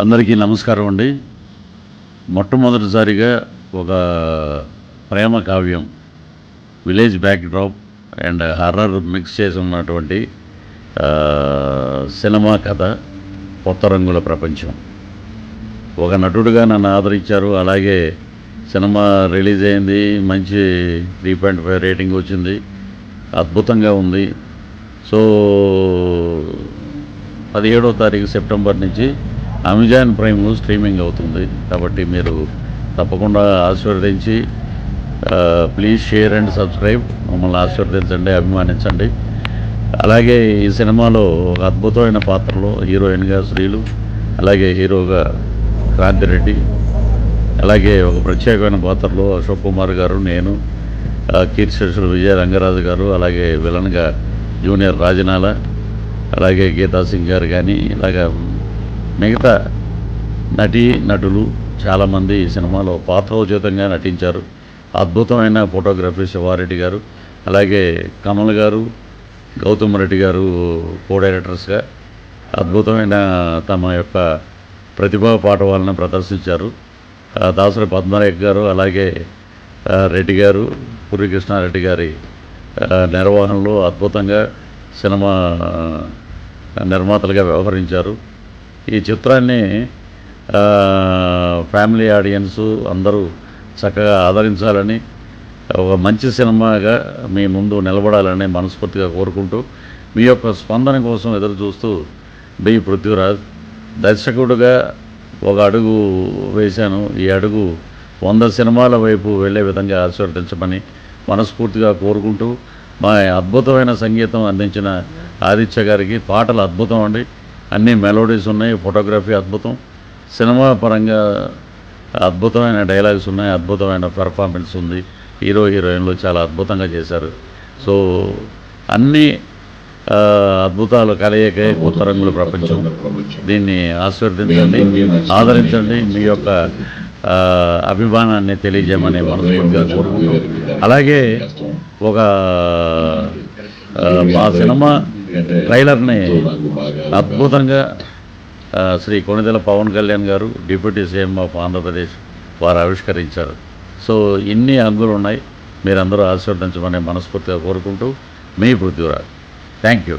అందరికీ నమస్కారం అండి. మొట్టమొదటిసారిగా ఒక ప్రేమ కావ్యం village backdrop and horror mix చేసి ఉన్నటువంటి సినిమా కథ కొత్త రంగుల ప్రపంచం. ఒక నటుడుగా నన్ను ఆదరించారు. అలాగే సినిమా రిలీజ్ అయింది. మంచి త్రీ పాయింట్ ఫైవ్ రేటింగ్ వచ్చింది. అద్భుతంగా ఉంది. సో పదిహేడో తారీఖు సెప్టెంబర్ నుంచి అమెజాన్ ప్రైమ్ స్ట్రీమింగ్ అవుతుంది. కాబట్టి మీరు తప్పకుండా ఆశీర్వదించి ప్లీజ్ షేర్ అండ్ సబ్స్క్రైబ్. మమ్మల్ని ఆశీర్వదించండి అభిమానించండి. అలాగే ఈ సినిమాలో ఒక అద్భుతమైన పాత్రలో హీరోయిన్గా శ్రీలు అలాగే హీరోగా క్రాంతిరెడ్డి అలాగే ఒక ప్రత్యేకమైన పాత్రలో అశోక్ కుమార్ గారు నేను ఆ, కీర్తిశేషులు విజయ రంగరాజు గారు అలాగే విలన్గా జూనియర్ రాజనాల అలాగే గీతా సింగ్ గారు కానీ ఇలాగ మిగతా నటీ నటులు చాలామంది ఈ సినిమాలో పాత్రోచితంగా నటించారు. అద్భుతమైన ఫోటోగ్రఫీ శివారెడ్డి గారు అలాగే కమల్ గారు గౌతమ్ రెడ్డి గారు కో డైరెక్టర్స్గా అద్భుతమైన తమ యొక్క ప్రతిభా పాఠవాలను ప్రదర్శించారు. దాసరి పద్మనాయక్ గారు అలాగే రెడ్డి గారు పూరి కృష్ణారెడ్డి గారి నిర్వహణలో అద్భుతంగా సినిమా నిర్మాతలుగా వ్యవహరించారు. ఈ చిత్రాన్ని ఫ్యామిలీ ఆడియన్స్ అందరూ చక్కగా ఆదరించాలని ఒక మంచి సినిమాగా మీ ముందు నిలబడాలని మనస్ఫూర్తిగా కోరుకుంటూ మీ యొక్క స్పందన కోసం ఎదురు చూస్తూ బి పృథ్వీరాజ్ దర్శకుడుగా ఒక అడుగు వేశాను. ఈ అడుగు వంద సినిమాల వైపు వెళ్ళే విధంగా ఆశీర్వదించమని మనస్ఫూర్తిగా కోరుకుంటూ మా అద్భుతమైన సంగీతం అందించిన ఆదిత్య గారికి పాటలు అద్భుతం అండి. అన్ని మెలోడీస్ ఉన్నాయి ఫోటోగ్రఫీ అద్భుతం. సినిమా పరంగా అద్భుతమైన డైలాగ్స్ ఉన్నాయి అద్భుతమైన పెర్ఫార్మెన్స్ ఉంది. హీరో హీరోయిన్లు చాలా అద్భుతంగా చేశారు. సో అన్ని అద్భుతాలు కలయికే కొత్త రంగుల ప్రపంచం. దీన్ని ఆశీర్వదించండి ఆదరించండి మీ యొక్క అభిమానాన్ని తెలియజేయమని మనస్ఫూర్తిగా కోరుకుంటూ. అలాగే ఒక మా సినిమా ట్రైలర్ని అద్భుతంగా శ్రీ కొణిదెల పవన్ కళ్యాణ్ గారు డిప్యూటీ సీఎం ఆఫ్ ఆంధ్రప్రదేశ్ వారు ఆవిష్కరించారు. సో ఇన్ని అంగులు ఉన్నాయి. మీరందరూ ఆశీర్వదించమని మనస్ఫూర్తిగా కోరుకుంటూ మీ పృథ్వీరాజ్ థ్యాంక్ యూ